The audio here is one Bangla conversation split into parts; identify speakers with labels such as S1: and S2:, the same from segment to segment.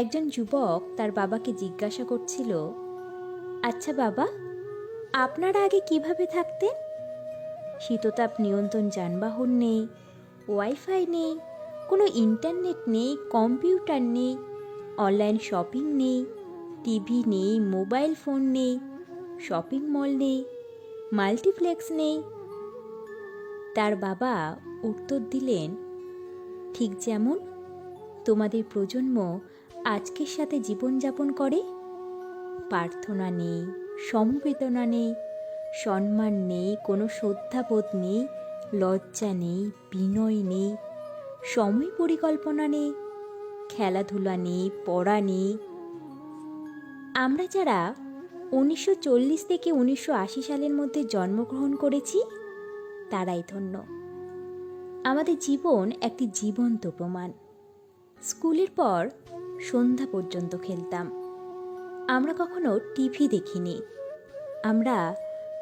S1: একজন যুবক তার বাবাকে জিজ্ঞাসা করছিল আচ্ছা বাবা, আপনারা আগে কীভাবে থাকতেন? শীততাপ নিয়ন্ত্রণ যানবাহন নেই, ওয়াইফাই নেই, কোনো ইন্টারনেট নেই, কম্পিউটার নেই, অনলাইন শপিং নেই, টিভি নেই, মোবাইল ফোন নেই, শপিং মল নেই, মাল্টিপ্লেক্স নেই। তার বাবা উত্তর দিলেন, ঠিক যেমন তোমাদের প্রজন্ম আজকের সাথে জীবনযাপন করে? প্রার্থনা নেই, সমবেদনা নেই, সম্মান নেই, কোনো শ্রদ্ধাবোধ নেই, লজ্জা নেই, বিনয় নেই, সময় পরিকল্পনা নেই, খেলাধুলা নেই, পড়া নেই। আমরা যারা উনিশশো চল্লিশ থেকে উনিশশো আশি সালের মধ্যে জন্মগ্রহণ করেছি, তারাই ধন্য। আমাদের জীবন একটি জীবন্ত প্রমাণ। স্কুলের পর সন্ধ্যা পর্যন্ত খেলতাম। আমরা কখনো টিভি দেখিনি। আমরা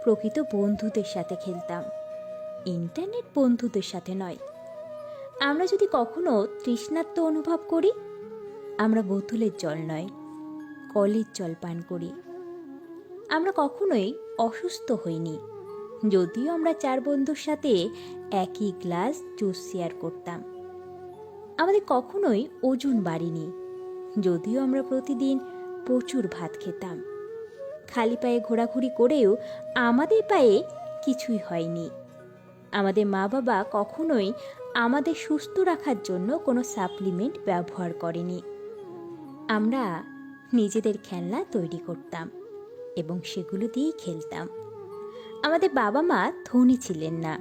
S1: প্রকৃত বন্ধুদের সাথে খেলতাম। ইন্টারনেট বন্ধুদের সাথে নয়। আমরা যদি কখনো তৃষ্ণাত্ম অনুভব করি, আমরা বোতলের জল নয়, কলের জল পান করি। আমরা কখনোই অসুস্থ হইনি। যদিও আমরা চার বন্ধুর সাথে একই গ্লাস জুস শেয়ার করতাম। আমাদের কখনোই ওজন বাড়েনি। যদিও আমরা প্রতিদিন প্রচুর ভাত খেতাম। খালি পায়ে ঘোরাঘুরি করেও আমাদের পায়ে কিছুই হয়নি। আমাদের মা বাবা কখনোই আমাদের সুস্থ রাখার জন্য কোনো সাপ্লিমেন্ট ব্যবহার করেনি। আমরা নিজেদের খেলনা তৈরি করতাম এবং সেগুলো দিয়েই খেলতাম। আমাদের বাবা মা ধনী ছিলেন না।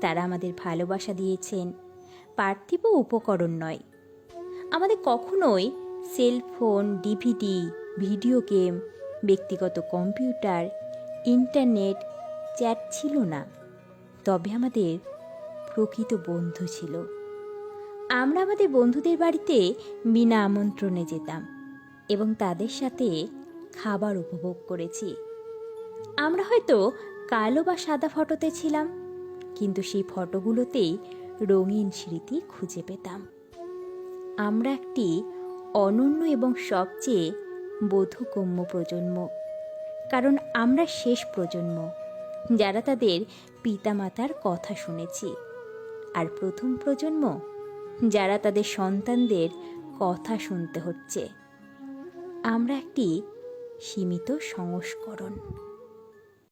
S1: তারা আমাদের ভালোবাসা দিয়েছেন। পার্থিব উপকরণ নয়। আমাদের কখনোই সেলফোন, ডিভিডি, ভিডিও গেম, ব্যক্তিগত কম্পিউটার, ইন্টারনেট, চ্যাট ছিল না। তবে আমাদের প্রকৃত বন্ধু ছিল। আমরা আমাদের বন্ধুদের বাড়িতে বিনা আমন্ত্রণে যেতাম এবং তাদের সাথে খাবার উপভোগ করেছি। আমরা হয়তো কালো বা সাদা ফটোতে ছিলাম, কিন্তু সেই ফটোগুলোতেই রঙিন স্মৃতি খুঁজে পেতাম। আমরা একটি অনন্য এবং সবচেয়ে বোধগম্য প্রজন্ম। কারণ আমরা শেষ প্রজন্ম, যারা তাদের পিতামাতার কথা শুনেছি। আর প্রথম প্রজন্ম, যারা তাদের সন্তানদের কথা শুনতে হচ্ছে। আমরা একটি সীমিত সংস্করণ।